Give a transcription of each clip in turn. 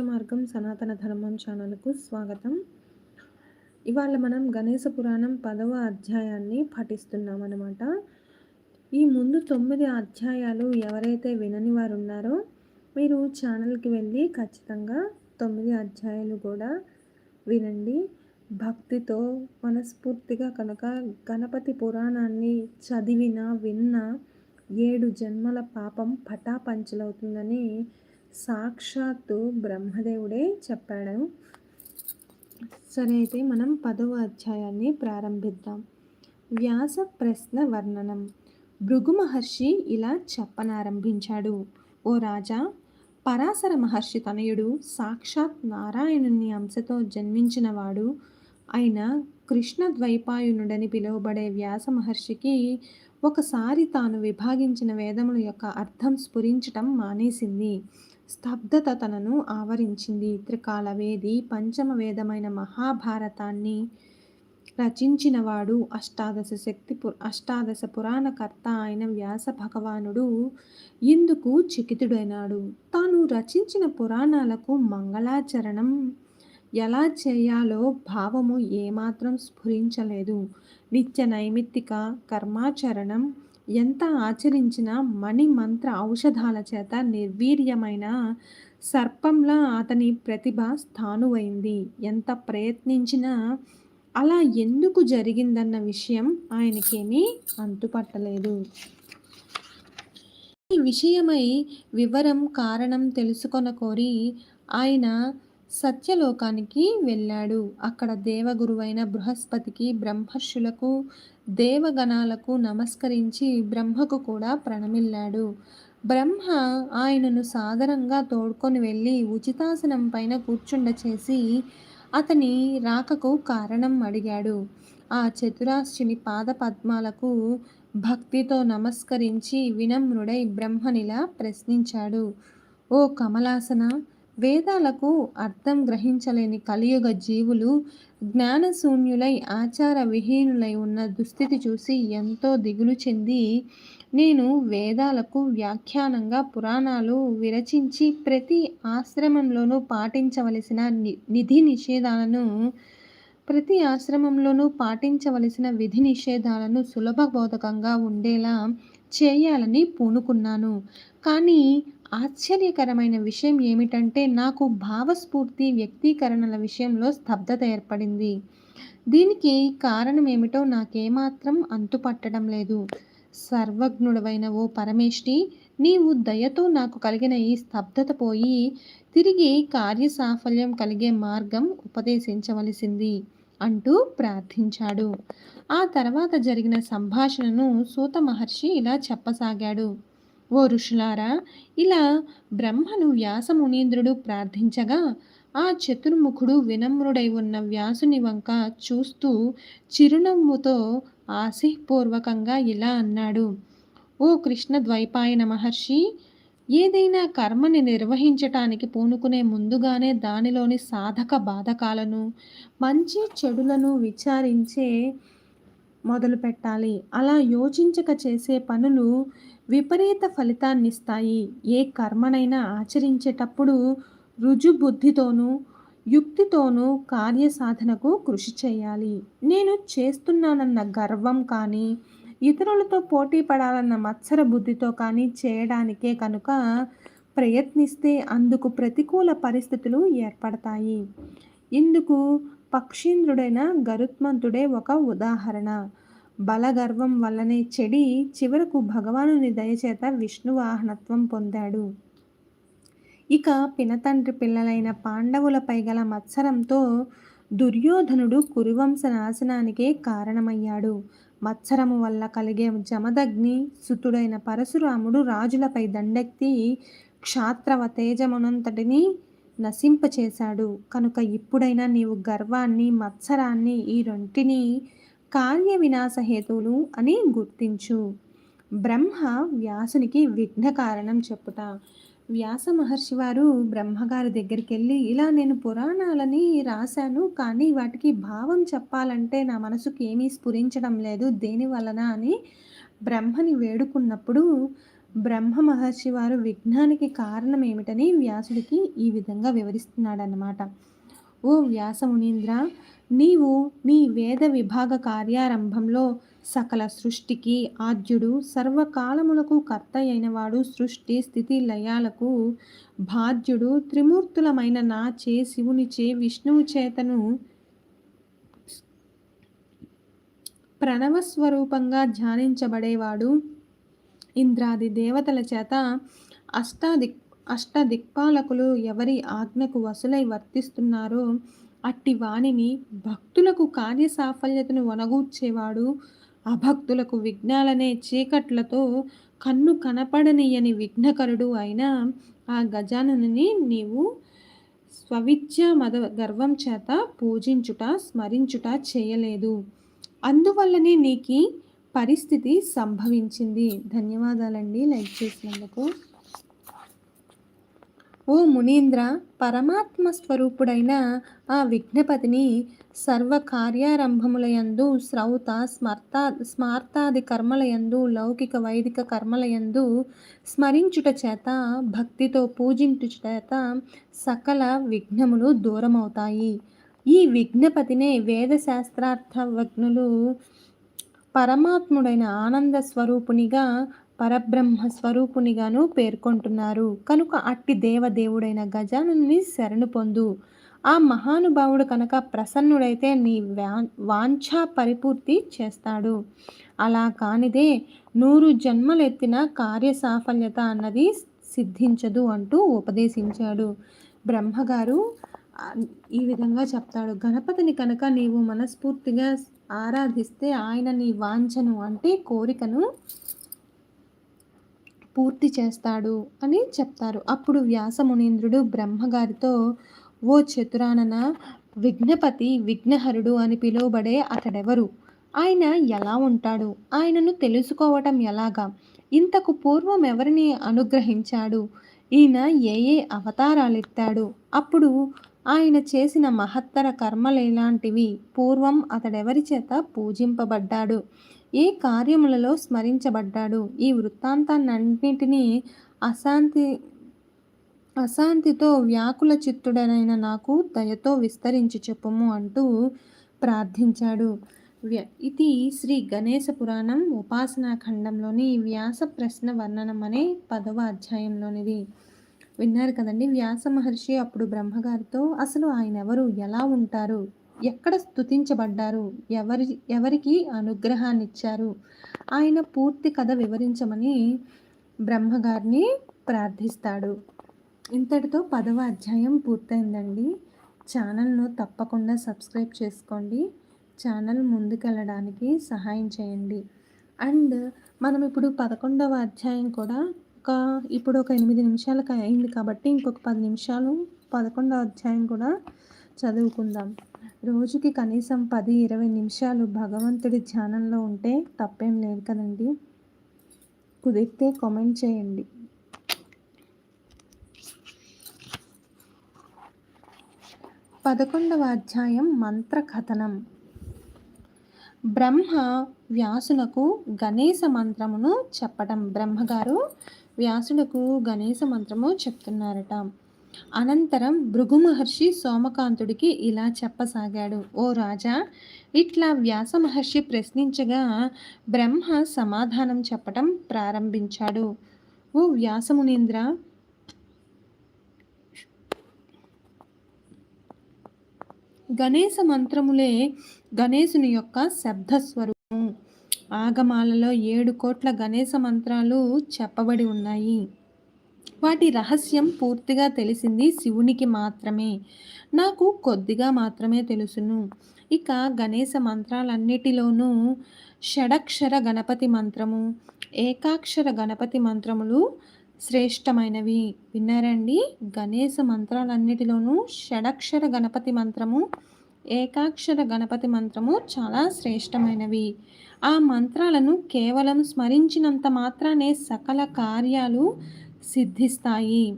మోక్షమార్గం సనాతన ధర్మం ఛానల్కు స్వాగతం. ఇవాళ మనం గణేశ పురాణం పదవ అధ్యాయాన్ని పఠిస్తున్నాం అనమాట ఈ ముందు తొమ్మిది అధ్యాయాలు ఎవరైతే వినని వారు ఉన్నారో మీరు ఛానల్కి వెళ్ళి ఖచ్చితంగా తొమ్మిది అధ్యాయాలు కూడా వినండి. భక్తితో మనస్ఫూర్తిగా కనుక గణపతి పురాణాన్ని చదివిన విన్న ఏడు జన్మల పాపం పటాపంచలవుతుందని సాక్షాత్తు బ్రహ్మదేవుడే చెప్పాడు. సరే అయితే మనం పదవ అధ్యాయాన్ని ప్రారంభిద్దాం. వ్యాస ప్రశ్న వర్ణనం. భృగు మహర్షి ఇలా చెప్పనారంభించాడు. ఓ రాజా పరాశర మహర్షి తనయుడు సాక్షాత్ నారాయణుని అంశతో జన్మించినవాడు. అయిన కృష్ణ ద్వైపాయునుడని పిలువబడే వ్యాస మహర్షికి ఒకసారి తాను విభాగించిన వేదముల యొక్క అర్థం స్ఫురించటం మానేసింది. స్తబ్దత తనను ఆవరించింది. త్రికాల వేది పంచమ వేదమైన మహాభారతాన్ని రచించినవాడు అష్టాదశ శక్తి పు అష్టాదశ పురాణకర్త అయిన వ్యాస భగవానుడు ఇందుకు చికితుడైనాడు. తాను రచించిన పురాణాలకు మంగళాచరణం ఎలా చేయాలో భావము ఏమాత్రం స్ఫురించలేదు. నిత్య నైమిత్తిక కర్మాచరణం ఎంత ఆచరించినా మణి మంత్ర ఔషధాల చేత నిర్వీర్యమైన సర్పంలా అతని ప్రతిభ స్థానువైంది. ఎంత ప్రయత్నించినా అలా ఎందుకు జరిగిందన్న విషయం ఆయనకేమీ అంతుపట్టలేదు. ఈ విషయమై వివరం కారణం తెలుసుకొన కోరి ఆయన సత్యలోకానికి వెళ్ళాడు. అక్కడ దేవగురువైన బృహస్పతికి బ్రహ్మర్షులకు దేవగణాలకు నమస్కరించి బ్రహ్మకు కూడా ప్రణమిల్లాడు. బ్రహ్మ ఆయనను సాదరంగా తోడ్కొని వెళ్ళి ఉచితాసనం పైన కూర్చుండ చేసి అతని రాకకు కారణం అడిగాడు. ఆ చతురాశ్రుని పాద పద్మాలకు భక్తితో నమస్కరించి వినమ్రుడై బ్రహ్మనిలా ప్రశ్నించాడు. ఓ కమలాసన వేదాలకు అర్థం గ్రహించలేని కలియుగ జీవులు జ్ఞానశూన్యులై ఆచార విహీనులై ఉన్న దుస్థితి చూసి ఎంతో దిగులు చెంది నేను వేదాలకు వ్యాఖ్యానంగా పురాణాలు విరచించి ప్రతి ఆశ్రమంలోనూ పాటించవలసిన నిధి నిషేధాలను ప్రతి ఆశ్రమంలోనూ పాటించవలసిన విధి నిషేధాలను సులభ బోధకంగా ఉండేలా చేయాలని పూనుకున్నాను. కానీ ఆశ్చర్యకరమైన విషయం ఏమిటంటే నాకు భావస్ఫూర్తి వ్యక్తీకరణల విషయంలో స్తబ్దత ఏర్పడింది. దీనికి కారణం ఏమిటో నాకేమాత్రం అంతుపట్టడం లేదు. సర్వజ్ఞుడవైన ఓ పరమేష్టి నీవు దయతో నాకు కలిగిన ఈ స్తబ్దత పోయి తిరిగి కార్యసాఫల్యం కలిగే మార్గం ఉపదేశించవలసింది అంటూ ప్రార్థించాడు. ఆ తర్వాత జరిగిన సంభాషణను సూత మహర్షి ఇలా చెప్పసాగాడు. ఓ ఋషులారా ఇలా బ్రహ్మను వ్యాసమునీంద్రుడు ప్రార్థించగా ఆ చతుర్ముఖుడు వినమ్రుడై ఉన్న వ్యాసుని వంక చూస్తూ చిరునవ్వుతో ఆశీపూర్వకంగా ఇలా అన్నాడు. ఓ కృష్ణ ద్వైపాయన మహర్షి ఏదైనా కర్మని నిర్వహించటానికి పూనుకునే ముందుగానే దానిలోని సాధక బాధకాలను మంచి చెడులను విచారించే మొదలు పెట్టాలి అలా యోచించక చేసే పనులు విపరీత ఫలితాన్నిస్తాయి. ఏ కర్మనైనా ఆచరించేటప్పుడు రుజుబుద్ధితోనూ యుక్తితోనూ కార్యసాధనకు కృషి చేయాలి. నేను చేస్తున్నానన్న గర్వం కానీ ఇతరులతో పోటీ పడాలన్న మత్సర బుద్ధితో కానీ చేయడానికే కనుక ప్రయత్నిస్తే అందుకు ప్రతికూల పరిస్థితులు ఏర్పడతాయి. ఇందుకు పక్షీంద్రుడైన గరుత్మంతుడే ఒక ఉదాహరణ. బలగర్వం వల్లనే చెడి చివరకు భగవానుని దయచేత విష్ణువాహనత్వం పొందాడు. ఇక పినతండ్రి పిల్లలైన పాండవులపై గల మత్సరంతో దుర్యోధనుడు కురువంశ నాశనానికే కారణమయ్యాడు. మత్సరము వల్ల కలిగే జమదగ్ని సుతుడైన పరశురాముడు రాజులపై దండెత్తి క్షాత్రవ తేజమునంతటిని నశింపచేశాడు. కనుక ఇప్పుడైనా నీవు గర్వాన్ని మత్సరాన్ని ఈ రెంటిని కార్య వినాశ హేతువులు అని గుర్తించు. బ్రహ్మ వ్యాసునికి విఘ్న కారణం చెప్పుట. వ్యాస మహర్షి వారు బ్రహ్మగారి దగ్గరికి వెళ్ళి ఇలా నేను పురాణాలని రాశాను కానీ వాటికి భావం చెప్పాలంటే నా మనసుకి ఏమీ స్ఫురించడం లేదు దేని వలన? అని బ్రహ్మని వేడుకున్నప్పుడు బ్రహ్మ మహర్షి వారు విఘ్నానికి కారణం ఏమిటని వ్యాసుడికి ఈ విధంగా వివరిస్తున్నాడన్నమాట. ఓ వ్యాస మునీంద్ర నీవు నీ వేద విభాగ కార్యారంభంలో సకల సృష్టికి ఆద్యుడు సర్వకాలములకు కర్త అయినవాడు సృష్టి స్థితి లయాలకు బాధ్యుడు త్రిమూర్తులమైన నా చే శివునిచే విష్ణువు చేతను ప్రణవస్వరూపంగా ధ్యానించబడేవాడు. ఇంద్రాది దేవతల చేత అష్టాదిక్ అష్టదిక్పాలకులు ఎవరి ఆజ్ఞకు వసులై వర్తిస్తున్నారో అట్టి వాణిని భక్తులకు కార్య సాఫల్యతను వనగూర్చేవాడు. అభక్తులకు విఘ్నాలనే చీకట్లతో కన్ను కనపడనీయని విఘ్నకరుడు అయిన ఆ గజానని నీవు స్వవిద్య మద గర్వం చేత పూజించుట స్మరించుట చేయలేదు. అందువల్లనే నీకు పరిస్థితి సంభవించింది. ధన్యవాదాలండి. లైక్ చేసినందుకు. ఓ మునీంద్ర పరమాత్మ స్వరూపుడైన ఆ విఘ్నపతిని సర్వ కార్యారంభములయందు శ్రౌత స్మర్త స్మార్తాది కర్మలయందు లౌకిక వైదిక కర్మలయందు స్మరించుట చేత భక్తితో పూజించుట చేత సకల విఘ్నములు దూరమవుతాయి. ఈ విఘ్నపతినే వేదశాస్త్రార్థ వజ్ఞులు పరమాత్ముడైన ఆనంద స్వరూపునిగా పరబ్రహ్మ స్వరూపునిగాను పేర్కొంటున్నారు. కనుక అట్టి దేవదేవుడైన గజానుని శరణు పొందు. ఆ మహానుభావుడు కనుక ప్రసన్నుడైతే నీ వ్యా వాంఛా పరిపూర్తి చేస్తాడు. అలా కానిదే నూరు జన్మలెత్తిన కార్య సాఫల్యత అన్నది సిద్ధించదు అంటూ ఉపదేశించాడు. బ్రహ్మగారు ఈ విధంగా చెప్తాడు. గణపతిని కనుక నీవు మనస్ఫూర్తిగా ఆరాధిస్తే ఆయన నీ వాంఛను అంటే కోరికను పూర్తి చేస్తాడు అని చెప్తారు. అప్పుడు వ్యాసమునీంద్రుడు బ్రహ్మగారితో ఓ చతురానన విఘ్నపతి విఘ్నహరుడు అని పిలువబడే అతడెవరు? ఆయన ఎలా ఉంటాడు? ఆయనను తెలుసుకోవటం ఎలాగా? ఇంతకు పూర్వం ఎవరిని అనుగ్రహించాడు? ఈయన ఏ ఏ అవతారాలెత్తాడు అప్పుడు ఆయన చేసిన మహత్తర కర్మలేలాంటివి పూర్వం అతడెవరి చేత పూజింపబడ్డాడు? ఏ కార్యములలో స్మరించబడ్డాడు? ఈ వృత్తాంతాన్నింటినీ అశాంతి అశాంతితో వ్యాకుల చిత్తుడనైన నాకు దయతో విస్తరించి చెప్పుము అంటూ ప్రార్థించాడు. ఇది శ్రీ గణేశ పురాణం ఉపాసనా ఖండంలోని వ్యాస ప్రశ్న వర్ణనం అనే పదవ అధ్యాయంలోనిది. విన్నారు కదండి వ్యాస మహర్షి అప్పుడు బ్రహ్మగారితో అసలు ఆయన ఎవరు? ఎలా ఉంటారు? ఎక్కడ స్థుతించబడ్డారు ఎవరి ఎవరికి అనుగ్రహాన్ని ఇచ్చారు ఆయన పూర్తి కథ వివరించమని బ్రహ్మగారిని ప్రార్థిస్తాడు. ఇంతటితో పదవ అధ్యాయం పూర్తయిందండి. ఛానల్ను తప్పకుండా సబ్స్క్రైబ్ చేసుకోండి. ఛానల్ ముందుకెళ్ళడానికి సహాయం చేయండి. అండ్ మనం ఇప్పుడు పదకొండవ అధ్యాయం కూడా ఒక ఇప్పుడు ఒక ఎనిమిది నిమిషాలకు అయింది కాబట్టి ఇంకొక పది నిమిషాలు పదకొండవ అధ్యాయం కూడా చదువుకుందాం. రోజుకి కనీసం పది ఇరవై నిమిషాలు భగవంతుడి ధ్యానంలో ఉంటే తప్పేం లేదు కదండి. కుదిరితే కామెంట్ చేయండి. పదకొండవ అధ్యాయం మంత్ర కథనం బ్రహ్మ వ్యాసునకు గణేశ మంత్రమును చెప్పటం. బ్రహ్మగారు వ్యాసులకు గణేశ మంత్రము చెప్తున్నారట. అనంతరం భృగు మహర్షి సోమకాంతుడికి ఇలా చెప్పసాగాడు. ఓ రాజా ఇట్లా వ్యాస మహర్షి ప్రశ్నించగా బ్రహ్మ సమాధానం చెప్పటం ప్రారంభించాడు. ఓ వ్యాసమునీంద్ర! గణేశ మంత్రములే గణేశుని యొక్క శబ్దస్వరూపం. ఆగమాలలో ఏడు కోట్ల గణేశ మంత్రాలు చెప్పబడి ఉన్నాయి. వాటి రహస్యం పూర్తిగా తెలిసింది శివునికి మాత్రమే. నాకు కొద్దిగా మాత్రమే తెలుసును. ఇక గణేశ మంత్రాలన్నిటిలోనూ షడక్షర గణపతి మంత్రము ఏకాక్షర గణపతి మంత్రములు శ్రేష్టమైనవి. విన్నారండి? గణేశ మంత్రాలన్నిటిలోనూ షడక్షర గణపతి మంత్రము ఏకాక్షర గణపతి మంత్రము చాలా శ్రేష్టమైనవి. ఆ మంత్రాలను కేవలం స్మరించినంత మాత్రానే సకల కార్యాలు సిద్ధిస్తాయి.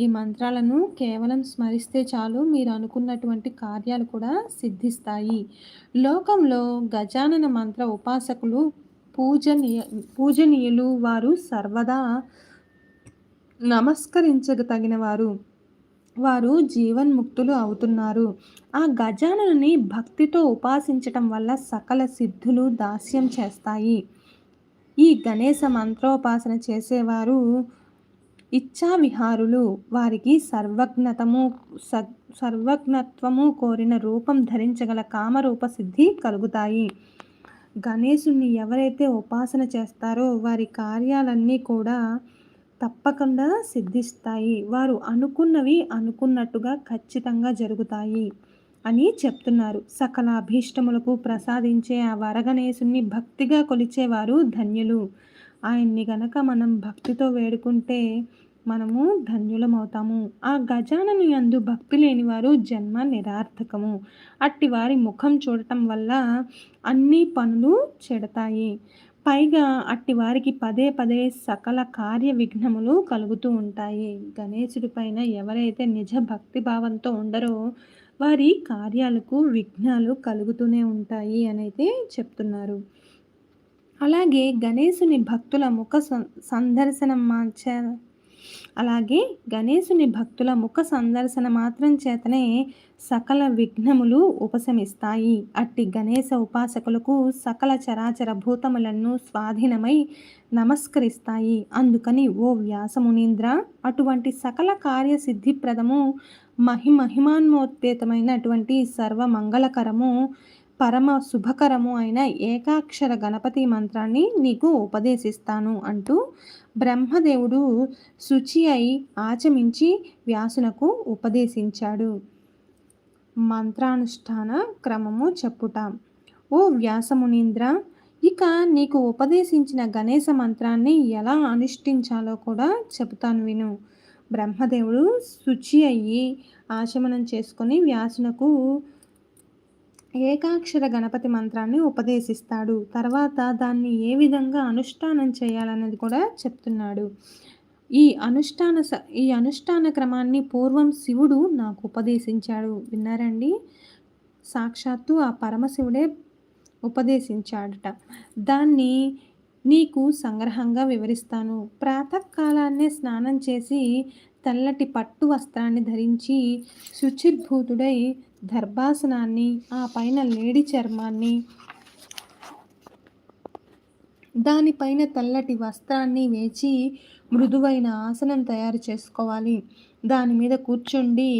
ఈ మంత్రాలను కేవలం స్మరిస్తే చాలు మీరు అనుకున్నటువంటి కార్యాలు కూడా సిద్ధిస్తాయి. లోకంలో గజానన మంత్ర ఉపాసకులు పూజనీయ పూజనీయులు వారు సర్వదా నమస్కరించగ వారు వారు జీవన్ముక్తులు అవుతున్నారు. ఆ గజానని భక్తితో ఉపాసించటం వల్ల సకల సిద్ధులు దాస్యం చేస్తాయి. ఈ గణేశ మంత్రోపాసన చేసేవారు ఇచ్చా విహారులు వారికి సర్వజ్ఞతము సర్వజ్ఞత్వము కోరిన రూపం ధరించగల కామరూప సిద్ధి కలుగుతాయి. గణేశుణ్ణి ఎవరైతే ఉపాసన చేస్తారో వారి కార్యాలన్నీ కూడా తప్పకుండా సిద్ధిస్తాయి. వారు అనుకున్నవి అనుకున్నట్టుగా ఖచ్చితంగా జరుగుతాయి అని చెప్తున్నారు. సకల అభీష్టములకు ప్రసాదించే ఆ వరగణేశుణ్ణి భక్తిగా కొలిచేవారు ధన్యులు. ఆయన్ని గనక మనం భక్తితో వేడుకుంటే మనము ధన్యులమవుతాము. ఆ గజానని అందు భక్తి లేని వారు జన్మ నిరార్థకము. అట్టి వారి ముఖం చూడటం వల్ల అన్ని పనులు చెడతాయి. పైగా అట్టి వారికి పదే పదే సకల కార్య విఘ్నములు కలుగుతూ ఉంటాయి. గణేశుడి పైన ఎవరైతే నిజ భక్తి భావంతో ఉండరో వారి కార్యాలకు విఘ్నాలు కలుగుతూనే ఉంటాయి అని అయితే చెప్తున్నారు. అలాగే గణేశుని భక్తుల ముఖ సందర్శనం మార్చ అలాగే గణేశుని భక్తుల ముఖ సందర్శన మాత్రం చేతనే సకల విఘ్నములు ఉపశమిస్తాయి. అట్టి గణేశ ఉపాసకులకు సకల చరాచర భూతములను స్వాధీనమై నమస్కరిస్తాయి. అందుకని ఓ వ్యాసమునీంద్ర అటువంటి సకల కార్యసిద్ధిప్రదము మహిమహిమాన్మోత్పేతమైనటువంటి సర్వమంగళకరము పరమ శుభకరము అయిన ఏకాక్షర గణపతి మంత్రాన్ని నీకు ఉపదేశిస్తాను అంటూ బ్రహ్మదేవుడు శుచి అయి ఆచమించి వ్యాసునకు ఉపదేశించాడు. మంత్రానుష్ఠాన క్రమము చెప్పుట. ఓ వ్యాసమునీంద్ర ఇక నీకు ఉపదేశించిన గణేశ మంత్రాన్ని ఎలా అనుష్ఠించాలో కూడా చెబుతాను విను. బ్రహ్మదేవుడు శుచి అయ్యి ఆచమనం చేసుకొని వ్యాసునకు ఏకాక్షర గణపతి మంత్రాన్ని ఉపదేశిస్తాడు. తర్వాత దాన్ని ఏ విధంగా అనుష్ఠానం చేయాలన్నది కూడా చెప్తున్నాడు. ఈ అనుష్ఠాన ఈ అనుష్ఠాన క్రమాన్ని పూర్వం శివుడు నాకు ఉపదేశించాడు. విన్నారండి? సాక్షాత్తు ఆ పరమశివుడే ఉపదేశించాడట. దాన్ని నీకు సంగ్రహంగా వివరిస్తాను. ప్రాతకాలాన్నే స్నానం చేసి తెల్లటి పట్టు వస్త్రాన్ని ధరించి శుచిర్భూతుడై దర్భాసనాన్ని ఆ పైన లేడి చర్మాన్ని దానిపైన తెల్లటి వస్త్రాన్ని వేచి మృదువైన ఆసనం తయారు చేసుకోవాలి. దాని మీద కూర్చుండి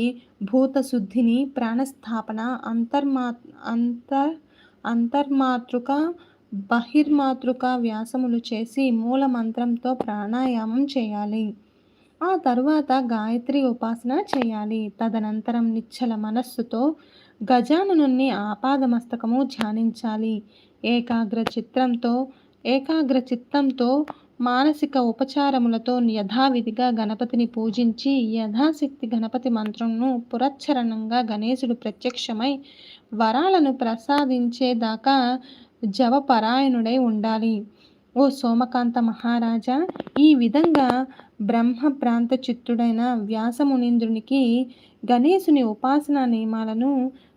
భూత శుద్ధిని ప్రాణస్థాపన అంతర్మా అంతర్ అంతర్మాతృక బహిర్మాతృక వ్యాసములు చేసి మూల మంత్రంతో ప్రాణాయామం చేయాలి. ఆ తర్వాత గాయత్రి ఉపాసన చేయాలి. తదనంతరం నిచ్చల మనస్సుతో గజాననుని ఆపాదమస్తకము ధ్యానించాలి. ఏకాగ్ర చిత్రంతో ఏకాగ్ర చిత్తంతో మానసిక ఉపచారములతో యథావిధిగా గణపతిని పూజించి యథాశక్తి గణపతి మంత్రంను పురచ్చరణంగా గణేశుడు ప్రత్యక్షమై వరాలను ప్రసాదించేదాకా జవపరాయణుడై ఉండాలి. ఓ సోమకాంత మహారాజా ఈ విధంగా బ్రహ్మ ప్రాంత చిత్తుడైన వ్యాసమునీంద్రునికి గణేశుని ఉపాసనా నియమాలను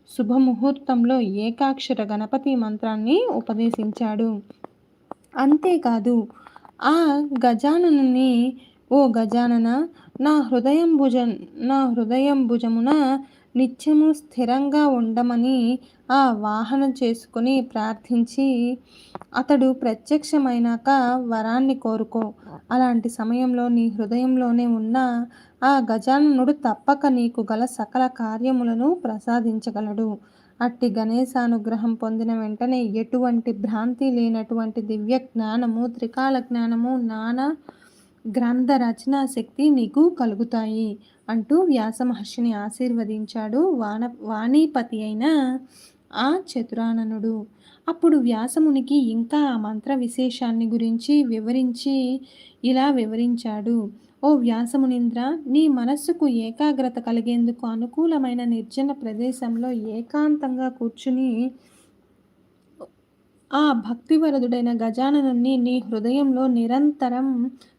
శుభముహూర్తంలో ఏకాక్షర గణపతి మంత్రాన్ని ఉపదేశించాడు. అంతేకాదు ఆ గజాననుని ఓ గజానన నా హృదయం భుజ నా హృదయం భుజమున నిత్యము స్థిరంగా ఉండమని ఆ వాహనం చేసుకుని ప్రార్థించి అతడు ప్రత్యక్షమైనాక వరాన్ని కోరుకో. అలాంటి సమయంలో నీ హృదయంలోనే ఉన్న ఆ గజాననుడు తప్పక నీకు గల సకల కార్యములను ప్రసాదించగలడు. అట్టి గణేశానుగ్రహం పొందిన వెంటనే ఎటువంటి భ్రాంతి లేనటువంటి దివ్య జ్ఞానము త్రికాల జ్ఞానము నానా గ్రంథ రచనా శక్తి నీకు కలుగుతాయి. అంటూ వ్యాస మహర్షిని ఆశీర్వదించాడు వాన వాణీపతి అయిన ఆ చతురాననుడు. అప్పుడు వ్యాసమునికి ఇంకా ఆ మంత్ర విశేషాన్ని గురించి వివరించి ఇలా వివరించాడు. ఓ వ్యాసమునింద్ర నీ మనస్సుకు ఏకాగ్రత కలిగేందుకు అనుకూలమైన నిర్జన ప్రదేశంలో ఏకాంతంగా కూర్చుని ఆ భక్తివరదుడైన గజాననుని నీ హృదయంలో నిరంతరం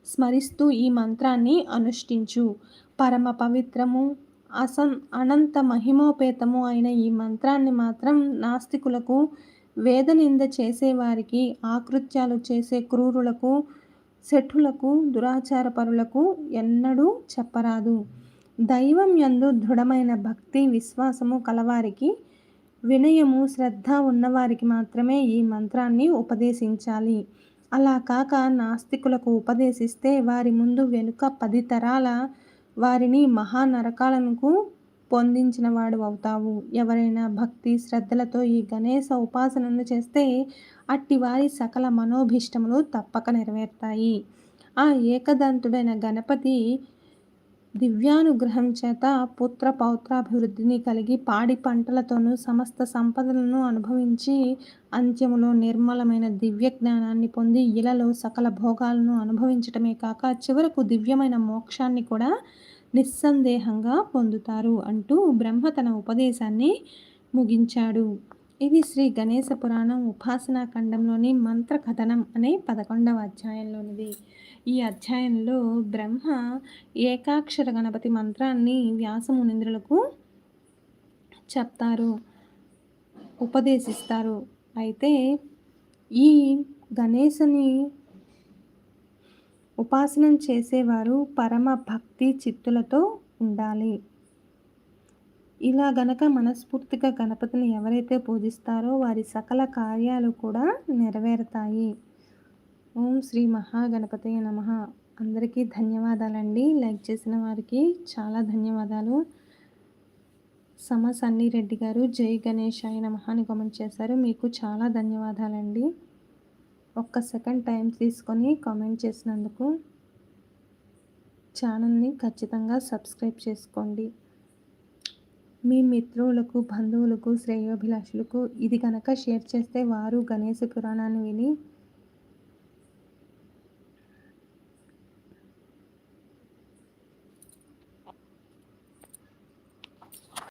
స్మరిస్తూ ఈ మంత్రాన్ని అనుష్ఠించు. పరమ పవిత్రము అసం అనంత మహిమోపేతము అయిన ఈ మంత్రాన్ని మాత్రం నాస్తికులకు వేదనింద చేసేవారికి ఆకృత్యాలు చేసే క్రూరులకు శఠులకు దురాచారపరులకు ఎన్నడూ చెప్పరాదు. దైవం యందు దృఢమైన భక్తి విశ్వాసము కలవారికి వినయము శ్రద్ధ ఉన్నవారికి మాత్రమే ఈ మంత్రాన్ని ఉపదేశించాలి. అలా కాక నాస్తికులకు ఉపదేశిస్తే వారి ముందు వెనుక పది తరాల వారిని మహానరకాలకు పొందించిన వాడు అవుతావు. ఎవరైనా భక్తి శ్రద్ధలతో ఈ గణేశ ఉపాసనను చేస్తే అట్టి వారి సకల మనోభీష్టములు తప్పక నెరవేరుతాయి. ఆ ఏకదంతుడైన గణపతి దివ్యానుగ్రహం చేత పుత్ర పౌత్రాభివృద్ధిని కలిగి పాడి పంటలతోనూ సమస్త సంపదలను అనుభవించి అంత్యములో నిర్మలమైన దివ్య జ్ఞానాన్ని పొంది ఇలలో సకల భోగాలను అనుభవించటమే కాక చివరకు దివ్యమైన మోక్షాన్ని కూడా నిస్సందేహంగా పొందుతారు అంటూ బ్రహ్మ తన ఉపదేశాన్ని ముగించాడు. ఇది శ్రీ గణేశ పురాణం ఉపాసనా ఖండంలోని మంత్ర కథనం అనే పదకొండవ అధ్యాయంలోనిది. ఈ అధ్యాయంలో బ్రహ్మ ఏకాక్షర గణపతి మంత్రాన్ని వ్యాసమునింద్రులకు చెప్తారు ఉపదేశిస్తారు. అయితే ఈ గణేశుని ఉపాసనం చేసేవారు పరమ భక్తి చిత్తులతో ఉండాలి. ఇలా గనక మనస్ఫూర్తిగా గణపతిని ఎవరైతే పూజిస్తారో వారి సకల కార్యాలు కూడా నెరవేరుతాయి. ఓం శ్రీ మహాగణపతి నమ. అందరికీ ధన్యవాదాలండి. లైక్ చేసిన వారికి చాలా ధన్యవాదాలు. సమ సన్నీ రెడ్డి గారు జై గణేష్ ఆయన మహాని కామెంట్ చేశారు. మీకు చాలా ధన్యవాదాలండి. ఒక్క సెకండ్ టైం తీసుకొని కామెంట్ చేసినందుకు ఛానల్ని ఖచ్చితంగా సబ్స్క్రైబ్ చేసుకోండి. మీ మిత్రులకు బంధువులకు శ్రేయోభిలాషులకు ఇది కనుక షేర్ చేస్తే వారు గణేశ పురాణాన్ని విని